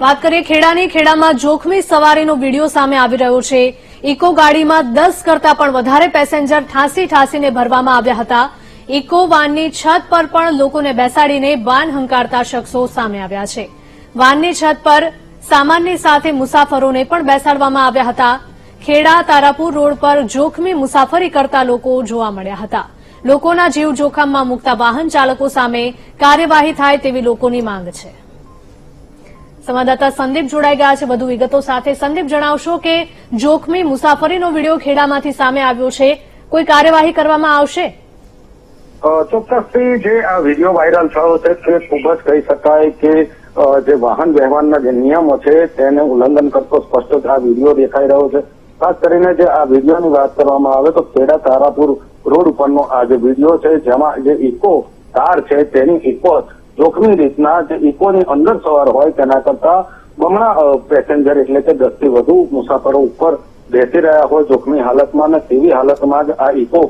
વાત કરીએ ખેડાની. ખેડામાં જોખમી સવારીનો વીડિયો સામે આવી રહ્યો છે. ઇકો ગાડીમાં દસ કરતા પણ વધારે પેસેન્જર ઠાંસી ઠાંસીને ભરવામાં આવ્યા હતા. ઇકો વાનની છત પર પણ લોકોને બેસાડીને વાન હંકારતા શખ્સો સામે આવ્યા છે. વાનની છત પર સામાનની સાથે મુસાફરોને પણ બેસાડવામાં આવ્યા હતા. ખેડા તારાપુર રોડ પર જોખમી મુસાફરી કરતા લોકો જોવા મળ્યા હતા. લોકોના જીવ જોખમમાં મૂકતા વાહન ચાલકો સામે કાર્યવાહી થાય તેવી લોકોની માંગ છે. સંવાદદાતા સંદીપ જોડાઈ ગયા છે વધુ વિગતો સાથે. સંદીપ, જણાવશો કે જોખમી મુસાફરીનો વીડિયો ખેડામાંથી સામે આવ્યો છે. કોઈ કાર્યવાહી કરવામાં આવશે? ચોક્કસથી જે આ વીડિયો વાયરલ થયો છે, તે ખૂબ જ કહી શકાય કે જે વાહન વ્યવહારના જે નિયમો છે, તેને ઉલ્લંઘન કરતો સ્પષ્ટ આ વીડિયો દેખાઈ રહ્યો છે. ખાસ કરીને જે આ વિડીયોની વાત કરવામાં આવે તો ખેડા તારાપુર રોડ ઉપરનો આ જે વીડિયો છે, જેમાં જે ઇકો કાર છે, તેની ઇકો જોખમી રીતના જે ઇકોની અંદર સવાર હોય તેના કરતા બમણા પેસેન્જર એટલે કે દસથી વધુ મુસાફરો ઉપર બેસી રહ્યા હોય જોખમી હાલતમાં અને તેવી હાલતમાં જ આ ઇકો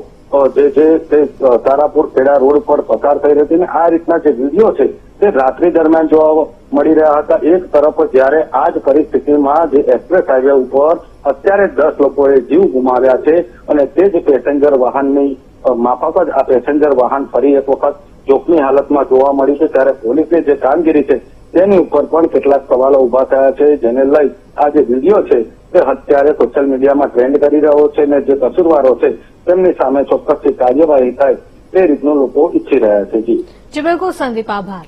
જે છે તે તારાપુર ખેડા રોડ પર પસાર થઈ રહી હતી અને આ રીતના જે વીડિયો છે તે રાત્રિ દરમિયાન જોવા મળી રહ્યા હતા. એક તરફ જ્યારે આ જ પરિસ્થિતિમાં જે એક્સપ્રેસ હાઈવે ઉપર અત્યારે દસ લોકોએ જીવ ગુમાવ્યા છે અને તે જ પેસેન્જર વાહનની માફક જ આ પેસેન્જર વાહન ફરી એક વખત જોખમી હાલતમાં જોવા મળી છે. ત્યારે પોલીસની જે કામગીરી છે, તેની ઉપર પણ કેટલાક સવાલો ઊભા થયા છે, જેને લઈ આ જે વીડિયો છે, તે અત્યારે સોશિયલ મીડિયામાં ટ્રેન્ડ કરી રહ્યો છે અને જે કસૂરવારો છે, તેમની સામે ચોક્કસથી કાર્યવાહી થાય તે રીતનું લોકો ઈચ્છી રહ્યા છે. જી. બિલકુલ, સંદીપ, આભાર.